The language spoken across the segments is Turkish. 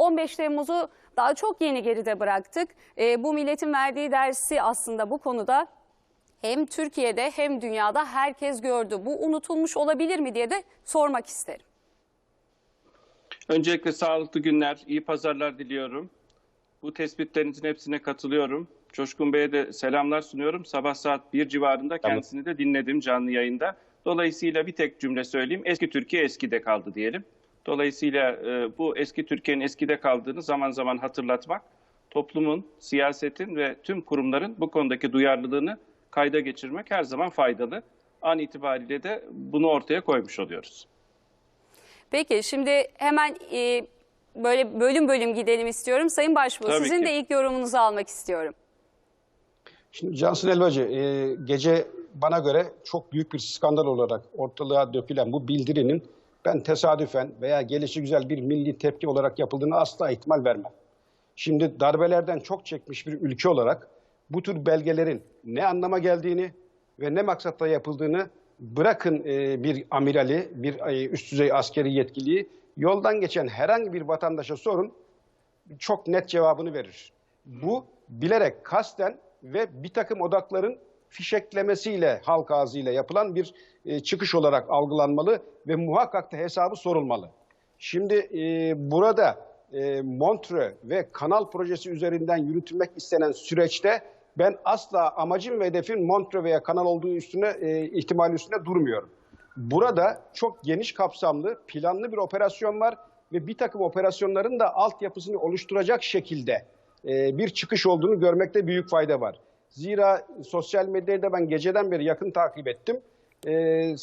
15 Temmuz'u daha çok yeni geride bıraktık. E, bu milletin verdiği dersi aslında bu konuda hem Türkiye'de hem dünyada herkes gördü. Bu unutulmuş olabilir mi diye de sormak isterim. Öncelikle sağlıklı günler, iyi pazarlar diliyorum. Bu tespitlerinizin hepsine katılıyorum. Coşkun Bey'e de selamlar sunuyorum. Sabah saat 1 civarında kendisini de dinledim canlı yayında. Dolayısıyla bir tek cümle söyleyeyim. Eski Türkiye eskide kaldı diyelim. Dolayısıyla e, bu eski Türkiye'nin eskide kaldığını zaman zaman hatırlatmak, toplumun, siyasetin ve tüm kurumların bu konudaki duyarlılığını kayda geçirmek her zaman faydalı. An itibariyle de bunu ortaya koymuş oluyoruz. Peki şimdi hemen e, böyle bölüm bölüm gidelim istiyorum. Sayın Başbuğ Tabii sizin ki. de ilk yorumunuzu almak istiyorum. Şimdi Cansın Elbacı, e, gece bana göre çok büyük bir skandal olarak ortalığa dökülen bu bildirinin ben tesadüfen veya gelişi güzel bir milli tepki olarak yapıldığını asla ihtimal vermem. Şimdi darbelerden çok çekmiş bir ülke olarak bu tür belgelerin ne anlama geldiğini ve ne maksatla yapıldığını bırakın e, bir amirali, bir e, üst düzey askeri yetkiliyi yoldan geçen herhangi bir vatandaşa sorun çok net cevabını verir. Bu bilerek kasten ve bir takım odakların fişeklemesiyle, halk ağzıyla yapılan bir e, çıkış olarak algılanmalı ve muhakkak da hesabı sorulmalı. Şimdi e, burada e, Montreux ve kanal projesi üzerinden yürütülmek istenen süreçte ben asla amacım ve hedefin Montreux veya kanal olduğu üstüne e, ihtimali üstüne durmuyorum. Burada çok geniş kapsamlı, planlı bir operasyon var ve bir takım operasyonların da altyapısını oluşturacak şekilde e, bir çıkış olduğunu görmekte büyük fayda var. Zira sosyal medyayı da ben geceden beri yakın takip ettim. E,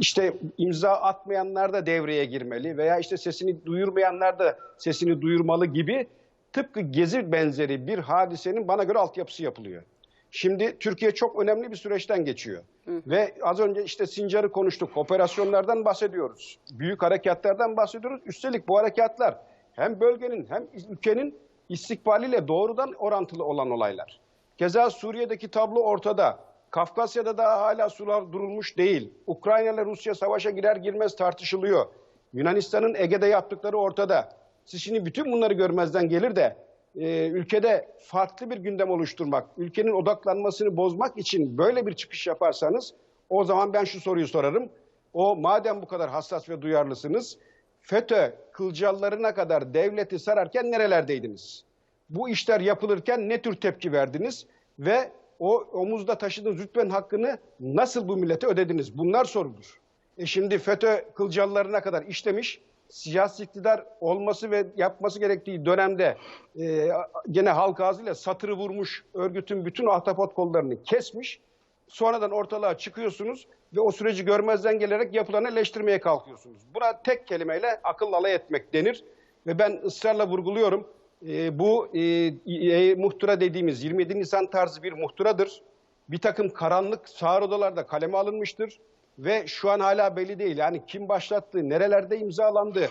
işte imza atmayanlar da devreye girmeli veya işte sesini duyurmayanlar da sesini duyurmalı gibi tıpkı gezi benzeri bir hadisenin bana göre altyapısı yapılıyor. Şimdi Türkiye çok önemli bir süreçten geçiyor. Ve az önce işte Sincar'ı konuştuk. Operasyonlardan bahsediyoruz. Büyük harekatlardan bahsediyoruz. Üstelik bu harekatlar hem bölgenin hem ülkenin istikbaliyle doğrudan orantılı olan olaylar. Keza Suriye'deki tablo ortada. Kafkasya'da da hala sular durulmuş değil. Ukrayna ile Rusya savaşa girer girmez tartışılıyor. Yunanistan'ın Ege'de yaptıkları ortada. Siz şimdi bütün bunları görmezden gelir de e, ülkede farklı bir gündem oluşturmak, ülkenin odaklanmasını bozmak için böyle bir çıkış yaparsanız o zaman ben şu soruyu sorarım. O madem bu kadar hassas ve duyarlısınız, FETÖ kılcallarına kadar devleti sararken nerelerdeydiniz? Bu işler yapılırken ne tür tepki verdiniz ve o omuzda taşıdığınız rütbenin hakkını nasıl bu millete ödediniz? Bunlar sorulur. E şimdi FETÖ kılcallarına kadar işlemiş, siyasi iktidar olması ve yapması gerektiği dönemde e, gene halk ağzıyla satırı vurmuş örgütün bütün ahtapot kollarını kesmiş. Sonradan ortalığa çıkıyorsunuz ve o süreci görmezden gelerek yapılanı eleştirmeye kalkıyorsunuz. Buna tek kelimeyle akıl alay etmek denir ve ben ısrarla vurguluyorum. E, bu e, e, muhtıra dediğimiz 27 Nisan tarzı bir muhtıradır. Bir takım karanlık sağır odalarda kaleme alınmıştır ve şu an hala belli değil. Yani kim başlattı, nerelerde imzalandı,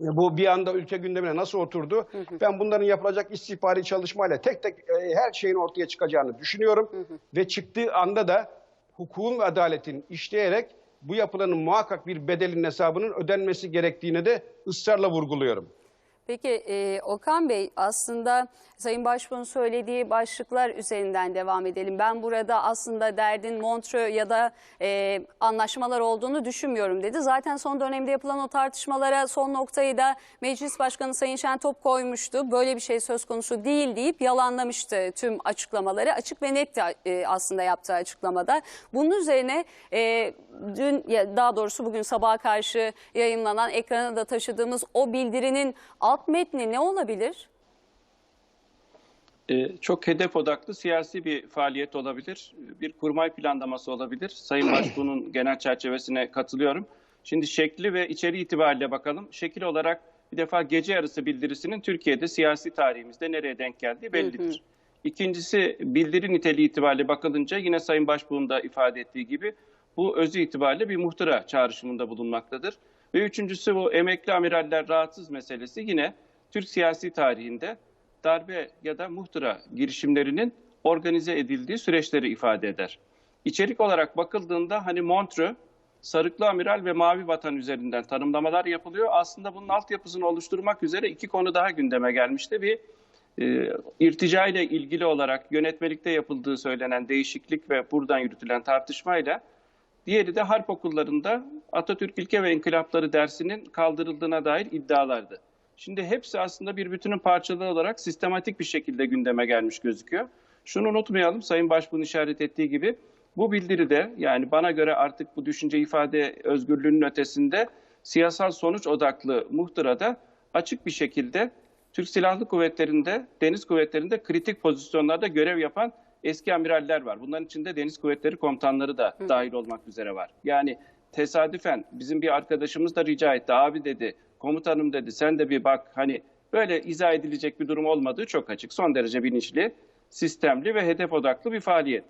e, bu bir anda ülke gündemine nasıl oturdu? Ben bunların yapılacak istihbari çalışmayla tek tek e, her şeyin ortaya çıkacağını düşünüyorum. Ve çıktığı anda da hukukun ve adaletin işleyerek bu yapılanın muhakkak bir bedelin hesabının ödenmesi gerektiğini de ısrarla vurguluyorum. Peki e, Okan Bey aslında Sayın Başbuğ'un söylediği başlıklar üzerinden devam edelim. Ben burada aslında derdin Montreux ya da e, anlaşmalar olduğunu düşünmüyorum dedi. Zaten son dönemde yapılan o tartışmalara son noktayı da Meclis Başkanı Sayın Şentop koymuştu. Böyle bir şey söz konusu değil deyip yalanlamıştı tüm açıklamaları. Açık ve net de, e, aslında yaptığı açıklamada. Bunun üzerine e, dün daha doğrusu bugün sabaha karşı yayınlanan ekrana da taşıdığımız o bildirinin metni ne olabilir? Ee, çok hedef odaklı siyasi bir faaliyet olabilir. Bir kurmay planlaması olabilir. Sayın Başbuğ'un genel çerçevesine katılıyorum. Şimdi şekli ve içeriği itibariyle bakalım. Şekil olarak bir defa gece yarısı bildirisinin Türkiye'de siyasi tarihimizde nereye denk geldiği bellidir. İkincisi bildiri niteliği itibariyle bakılınca yine Sayın Başbuğ'un da ifade ettiği gibi bu özü itibariyle bir muhtıra çağrışımında bulunmaktadır. Ve üçüncüsü bu emekli amiraller rahatsız meselesi yine Türk siyasi tarihinde darbe ya da muhtıra girişimlerinin organize edildiği süreçleri ifade eder. İçerik olarak bakıldığında hani Montreux sarıklı amiral ve mavi vatan üzerinden tanımlamalar yapılıyor. Aslında bunun altyapısını oluşturmak üzere iki konu daha gündeme gelmişti. Bir e, irtica ile ilgili olarak yönetmelikte yapıldığı söylenen değişiklik ve buradan yürütülen tartışmayla diğeri de harp okullarında Atatürk İlke ve İnkılapları dersinin kaldırıldığına dair iddialardı. Şimdi hepsi aslında bir bütünün parçaları olarak sistematik bir şekilde gündeme gelmiş gözüküyor. Şunu unutmayalım Sayın Başbuğ'un işaret ettiği gibi bu bildiride yani bana göre artık bu düşünce ifade özgürlüğünün ötesinde siyasal sonuç odaklı muhtırada açık bir şekilde Türk Silahlı Kuvvetleri'nde, Deniz Kuvvetleri'nde kritik pozisyonlarda görev yapan eski amiraller var. Bunların içinde Deniz Kuvvetleri komutanları da dahil olmak üzere var. Yani tesadüfen bizim bir arkadaşımız da rica etti. Abi dedi, komutanım dedi sen de bir bak hani böyle izah edilecek bir durum olmadığı çok açık. Son derece bilinçli, sistemli ve hedef odaklı bir faaliyet.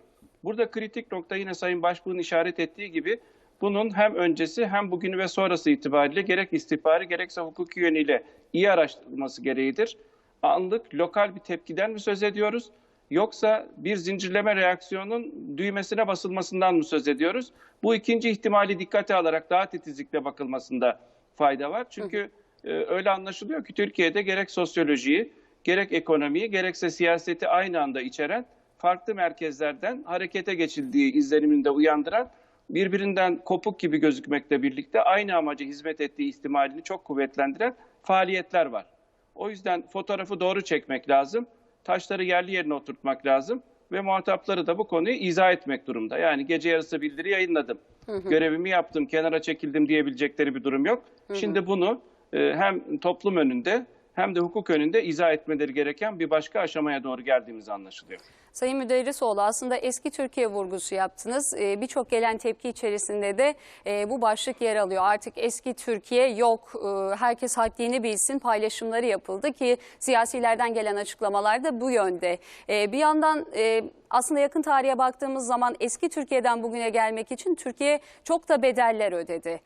Burada kritik nokta yine Sayın Başbuğ'un işaret ettiği gibi bunun hem öncesi hem bugünü ve sonrası itibariyle gerek istihbari gerekse hukuki yönüyle iyi araştırılması gereğidir. Anlık lokal bir tepkiden mi söz ediyoruz? Yoksa bir zincirleme reaksiyonun düğmesine basılmasından mı söz ediyoruz? Bu ikinci ihtimali dikkate alarak daha titizlikle bakılmasında fayda var. Çünkü e, öyle anlaşılıyor ki Türkiye'de gerek sosyolojiyi, gerek ekonomiyi, gerekse siyaseti aynı anda içeren farklı merkezlerden harekete geçildiği izleniminde uyandıran birbirinden kopuk gibi gözükmekle birlikte aynı amaca hizmet ettiği ihtimalini çok kuvvetlendiren faaliyetler var. O yüzden fotoğrafı doğru çekmek lazım, taşları yerli yerine oturtmak lazım ve muhatapları da bu konuyu izah etmek durumda. Yani gece yarısı bildiri yayınladım, görevimi yaptım, kenara çekildim diyebilecekleri bir durum yok. Şimdi bunu e, hem toplum önünde hem de hukuk önünde izah etmeleri gereken bir başka aşamaya doğru geldiğimiz anlaşılıyor. Sayın Müderrisoğlu aslında eski Türkiye vurgusu yaptınız. Ee, Birçok gelen tepki içerisinde de e, bu başlık yer alıyor. Artık eski Türkiye yok, Ee, herkes haddini bilsin paylaşımları yapıldı ki siyasilerden gelen açıklamalar da bu yönde. Ee, Bir yandan e, aslında yakın tarihe baktığımız zaman eski Türkiye'den bugüne gelmek için Türkiye çok da bedeller ödedi.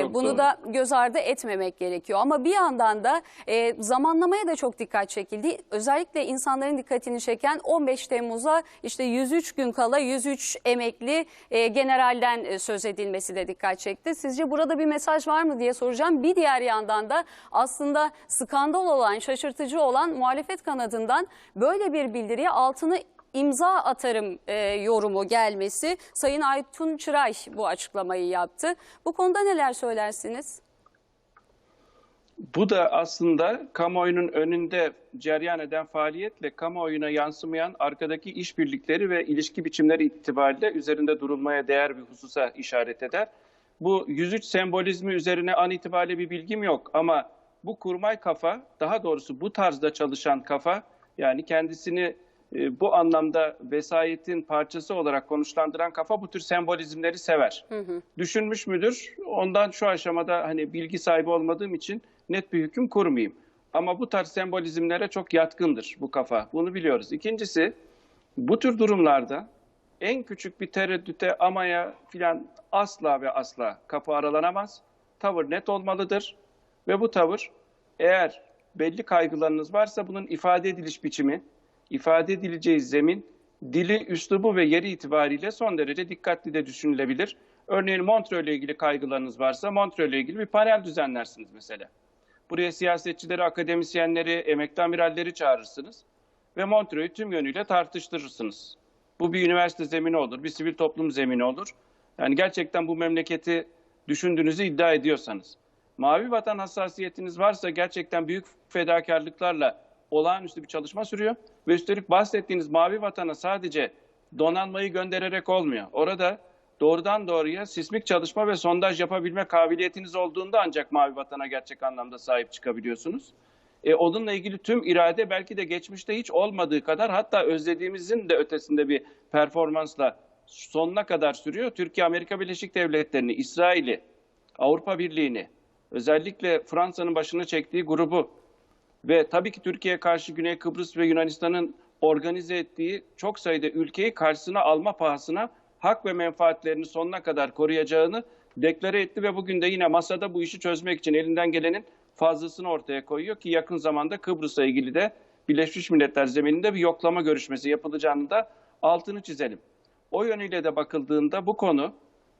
Çok Bunu doğru. da göz ardı etmemek gerekiyor. Ama bir yandan da e, zamanlamaya da çok dikkat çekildi. Özellikle insanların dikkatini çeken 15 Temmuz'a işte 103 gün kala 103 emekli e, generalden e, söz edilmesi de dikkat çekti. Sizce burada bir mesaj var mı diye soracağım. Bir diğer yandan da aslında skandal olan, şaşırtıcı olan muhalefet kanadından böyle bir bildiriye altını imza atarım e, yorumu gelmesi. Sayın Aytun Çıray bu açıklamayı yaptı. Bu konuda neler söylersiniz? Bu da aslında kamuoyunun önünde cereyan eden faaliyetle kamuoyuna yansımayan arkadaki işbirlikleri ve ilişki biçimleri itibariyle üzerinde durulmaya değer bir hususa işaret eder. Bu 103 sembolizmi üzerine an itibariyle bir bilgim yok ama bu kurmay kafa, daha doğrusu bu tarzda çalışan kafa, yani kendisini e, bu anlamda vesayetin parçası olarak konuşlandıran kafa bu tür sembolizmleri sever. Düşünmüş müdür? Ondan şu aşamada hani bilgi sahibi olmadığım için net bir hüküm kurmayayım. Ama bu tarz sembolizmlere çok yatkındır bu kafa. Bunu biliyoruz. İkincisi bu tür durumlarda en küçük bir tereddüte amaya filan asla ve asla kapı aralanamaz. Tavır net olmalıdır ve bu tavır eğer belli kaygılarınız varsa bunun ifade ediliş biçimi, ifade edileceği zemin, dili, üslubu ve yeri itibariyle son derece dikkatli de düşünülebilir. Örneğin Montreux ile ilgili kaygılarınız varsa Montreux ile ilgili bir panel düzenlersiniz mesela. Buraya siyasetçileri, akademisyenleri, emekli amiralleri çağırırsınız ve Montreux'u tüm yönüyle tartıştırırsınız. Bu bir üniversite zemini olur, bir sivil toplum zemini olur. Yani gerçekten bu memleketi düşündüğünüzü iddia ediyorsanız. Mavi vatan hassasiyetiniz varsa gerçekten büyük fedakarlıklarla olağanüstü bir çalışma sürüyor. Ve üstelik bahsettiğiniz mavi vatana sadece donanmayı göndererek olmuyor. Orada doğrudan doğruya sismik çalışma ve sondaj yapabilme kabiliyetiniz olduğunda ancak mavi vatana gerçek anlamda sahip çıkabiliyorsunuz. E, onunla ilgili tüm irade belki de geçmişte hiç olmadığı kadar hatta özlediğimizin de ötesinde bir performansla sonuna kadar sürüyor. Türkiye, Amerika Birleşik Devletleri'ni, İsrail'i, Avrupa Birliği'ni, özellikle Fransa'nın başına çektiği grubu ve tabii ki Türkiye'ye karşı Güney Kıbrıs ve Yunanistan'ın organize ettiği çok sayıda ülkeyi karşısına alma pahasına hak ve menfaatlerini sonuna kadar koruyacağını deklare etti ve bugün de yine masada bu işi çözmek için elinden gelenin fazlasını ortaya koyuyor ki yakın zamanda Kıbrıs'a ilgili de Birleşmiş Milletler zemininde bir yoklama görüşmesi yapılacağını da altını çizelim. O yönüyle de bakıldığında bu konu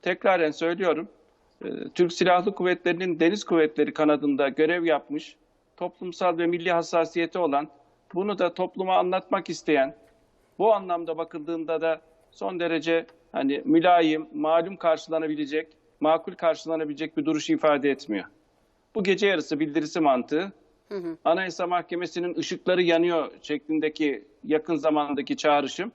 tekraren söylüyorum e, Türk Silahlı Kuvvetleri'nin Deniz Kuvvetleri kanadında görev yapmış, toplumsal ve milli hassasiyeti olan, bunu da topluma anlatmak isteyen, bu anlamda bakıldığında da son derece hani mülayim, malum karşılanabilecek, makul karşılanabilecek bir duruş ifade etmiyor. Bu gece yarısı bildirisi mantığı Anayasa Mahkemesi'nin ışıkları yanıyor şeklindeki yakın zamandaki çağrışım.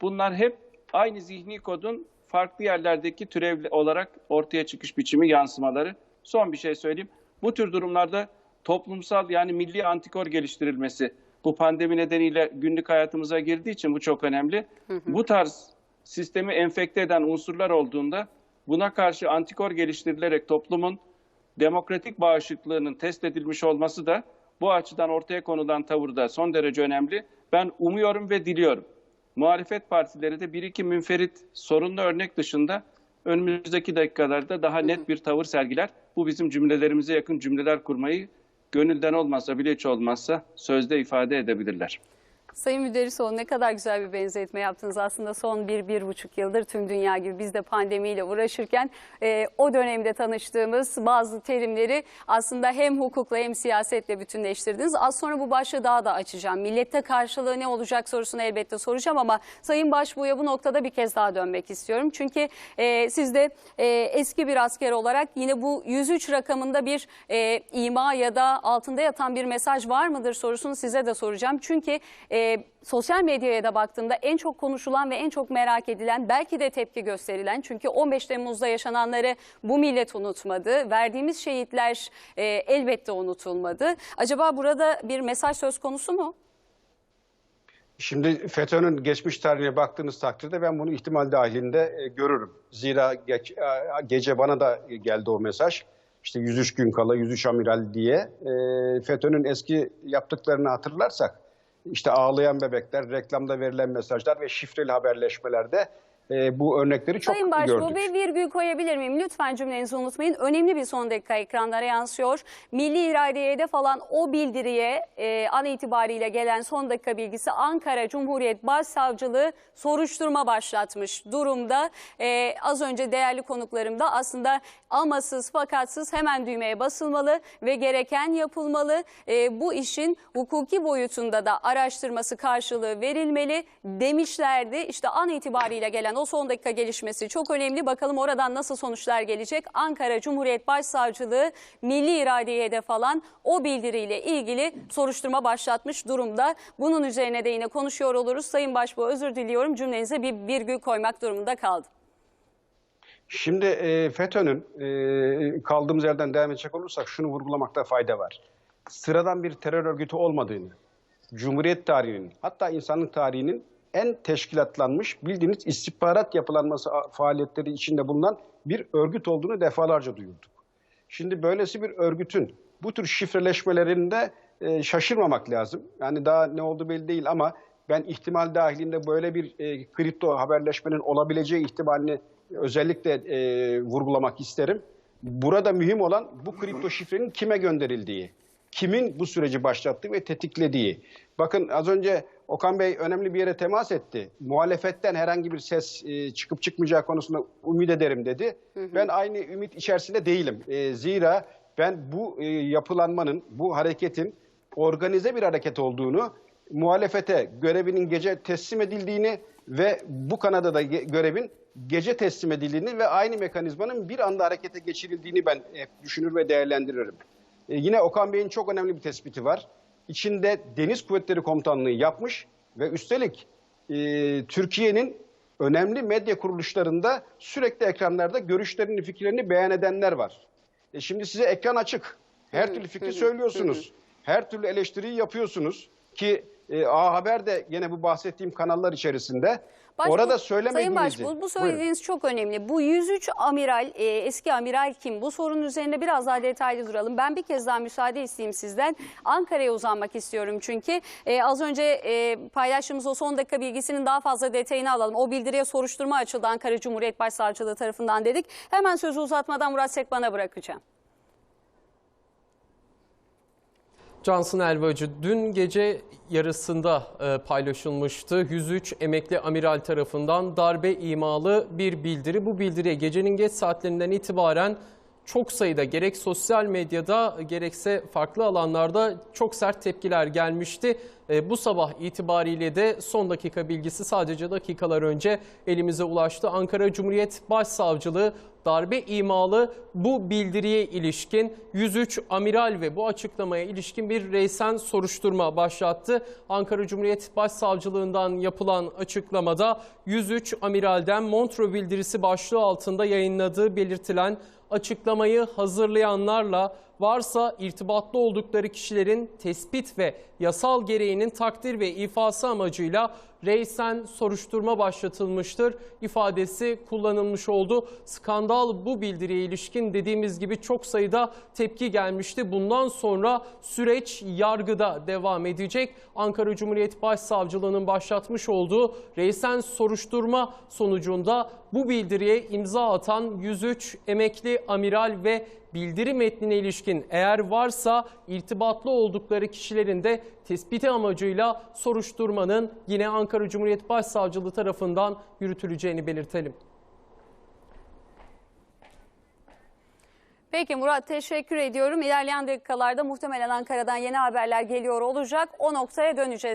Bunlar hep aynı zihni kodun farklı yerlerdeki türev olarak ortaya çıkış biçimi yansımaları. Son bir şey söyleyeyim. Bu tür durumlarda toplumsal yani milli antikor geliştirilmesi bu pandemi nedeniyle günlük hayatımıza girdiği için bu çok önemli. Bu tarz sistemi enfekte eden unsurlar olduğunda buna karşı antikor geliştirilerek toplumun demokratik bağışıklığının test edilmiş olması da bu açıdan ortaya konulan tavırda son derece önemli. Ben umuyorum ve diliyorum. Muhalefet partileri de bir iki münferit sorunlu örnek dışında önümüzdeki dakikalarda daha net bir tavır sergiler. Bu bizim cümlelerimize yakın cümleler kurmayı gönülden olmazsa bile hiç olmazsa sözde ifade edebilirler. Sayın Müderrisoğlu ne kadar güzel bir benzetme yaptınız. Aslında son bir, bir buçuk yıldır tüm dünya gibi biz de pandemiyle uğraşırken e, o dönemde tanıştığımız bazı terimleri aslında hem hukukla hem siyasetle bütünleştirdiniz. Az sonra bu başlığı daha da açacağım. Millette karşılığı ne olacak sorusunu elbette soracağım ama Sayın Başbuğ'ya bu noktada bir kez daha dönmek istiyorum. Çünkü e, siz de e, eski bir asker olarak yine bu 103 rakamında bir e, ima ya da altında yatan bir mesaj var mıdır sorusunu size de soracağım. Çünkü e, sosyal medyaya da baktığımda en çok konuşulan ve en çok merak edilen belki de tepki gösterilen çünkü 15 Temmuz'da yaşananları bu millet unutmadı. Verdiğimiz şehitler e, elbette unutulmadı. Acaba burada bir mesaj söz konusu mu? Şimdi FETÖ'nün geçmiş tarihine baktığınız takdirde ben bunu ihtimal dahilinde e, görürüm. Zira geç- e, gece bana da geldi o mesaj. İşte 103 gün kala 103 amiral diye. E, FETÖ'nün eski yaptıklarını hatırlarsak işte ağlayan bebekler, reklamda verilen mesajlar ve şifreli haberleşmelerde e, bu örnekleri çok Sayın Başbuğ gördük. bir virgül koyabilir miyim? Lütfen cümlenizi unutmayın. Önemli bir son dakika ekranlara yansıyor. Milli iradeye hedef alan o bildiriye e, an itibariyle gelen son dakika bilgisi Ankara Cumhuriyet Başsavcılığı soruşturma başlatmış durumda. E, az önce değerli konuklarım da aslında amasız fakatsız hemen düğmeye basılmalı ve gereken yapılmalı. E, bu işin hukuki boyutunda da araştırması karşılığı verilmeli demişlerdi. İşte an itibariyle gelen o son dakika gelişmesi çok önemli. Bakalım oradan nasıl sonuçlar gelecek? Ankara Cumhuriyet Başsavcılığı milli iradeye hedef alan o bildiriyle ilgili soruşturma başlatmış durumda. Bunun üzerine de yine konuşuyor oluruz. Sayın Başbuğ özür diliyorum cümlenize bir virgül koymak durumunda kaldım. Şimdi e, FETÖ'nün e, kaldığımız yerden devam edecek olursak şunu vurgulamakta fayda var. Sıradan bir terör örgütü olmadığını, Cumhuriyet tarihinin hatta insanlık tarihinin en teşkilatlanmış bildiğiniz istihbarat yapılanması faaliyetleri içinde bulunan bir örgüt olduğunu defalarca duyurduk. Şimdi böylesi bir örgütün bu tür şifreleşmelerinde e, şaşırmamak lazım. Yani daha ne oldu belli değil ama ben ihtimal dahilinde böyle bir e, kripto haberleşmenin olabileceği ihtimalini özellikle e, vurgulamak isterim. Burada mühim olan bu kripto şifrenin kime gönderildiği, kimin bu süreci başlattığı ve tetiklediği. Bakın az önce Okan Bey önemli bir yere temas etti. Muhalefetten herhangi bir ses e, çıkıp çıkmayacağı konusunda ümit ederim dedi. Ben aynı ümit içerisinde değilim. E, zira ben bu e, yapılanmanın, bu hareketin organize bir hareket olduğunu, muhalefete görevinin gece teslim edildiğini ve bu kanada da ge- görevin gece teslim edildiğini ve aynı mekanizmanın bir anda harekete geçirildiğini ben hep düşünür ve değerlendiririm. E, yine Okan Bey'in çok önemli bir tespiti var. İçinde Deniz Kuvvetleri Komutanlığı yapmış ve üstelik e, Türkiye'nin önemli medya kuruluşlarında sürekli ekranlarda görüşlerini, fikirlerini beyan edenler var. E, şimdi size ekran açık. Her türlü fikri söylüyorsunuz. Her türlü eleştiriyi yapıyorsunuz ki e, A Haber de yine bu bahsettiğim kanallar içerisinde Başbuğ- orada Sayın söylemediğinizi. Başbuğ bu söylediğiniz çok önemli. Bu 103 amiral, e, eski amiral kim? Bu sorunun üzerine biraz daha detaylı duralım. Ben bir kez daha müsaade isteyeyim sizden. Ankara'ya uzanmak istiyorum çünkü. E, az önce e, paylaştığımız o son dakika bilgisinin daha fazla detayını alalım. O bildiriye soruşturma açıldı Ankara Cumhuriyet Başsavcılığı tarafından dedik. Hemen sözü uzatmadan Murat Sekban'a bırakacağım. Cansın Elvacı dün gece yarısında e, paylaşılmıştı. 103 emekli amiral tarafından darbe imalı bir bildiri. Bu bildiriye gecenin geç saatlerinden itibaren çok sayıda gerek sosyal medyada gerekse farklı alanlarda çok sert tepkiler gelmişti. E, bu sabah itibariyle de son dakika bilgisi sadece dakikalar önce elimize ulaştı. Ankara Cumhuriyet Başsavcılığı darbe imalı bu bildiriye ilişkin 103 amiral ve bu açıklamaya ilişkin bir reysen soruşturma başlattı. Ankara Cumhuriyet Başsavcılığından yapılan açıklamada 103 amiralden Montreux bildirisi başlığı altında yayınladığı belirtilen açıklamayı hazırlayanlarla varsa irtibatlı oldukları kişilerin tespit ve yasal gereğinin takdir ve ifası amacıyla reysen soruşturma başlatılmıştır ifadesi kullanılmış oldu. Skandal bu bildiriye ilişkin dediğimiz gibi çok sayıda tepki gelmişti. Bundan sonra süreç yargıda devam edecek. Ankara Cumhuriyet Başsavcılığı'nın başlatmış olduğu reysen soruşturma sonucunda bu bildiriye imza atan 103 emekli amiral ve bildiri metnine ilişkin eğer varsa irtibatlı oldukları kişilerin de tespiti amacıyla soruşturmanın yine Ankara Cumhuriyet Başsavcılığı tarafından yürütüleceğini belirtelim. Peki Murat teşekkür ediyorum. İlerleyen dakikalarda muhtemelen Ankara'dan yeni haberler geliyor olacak. O noktaya döneceğiz.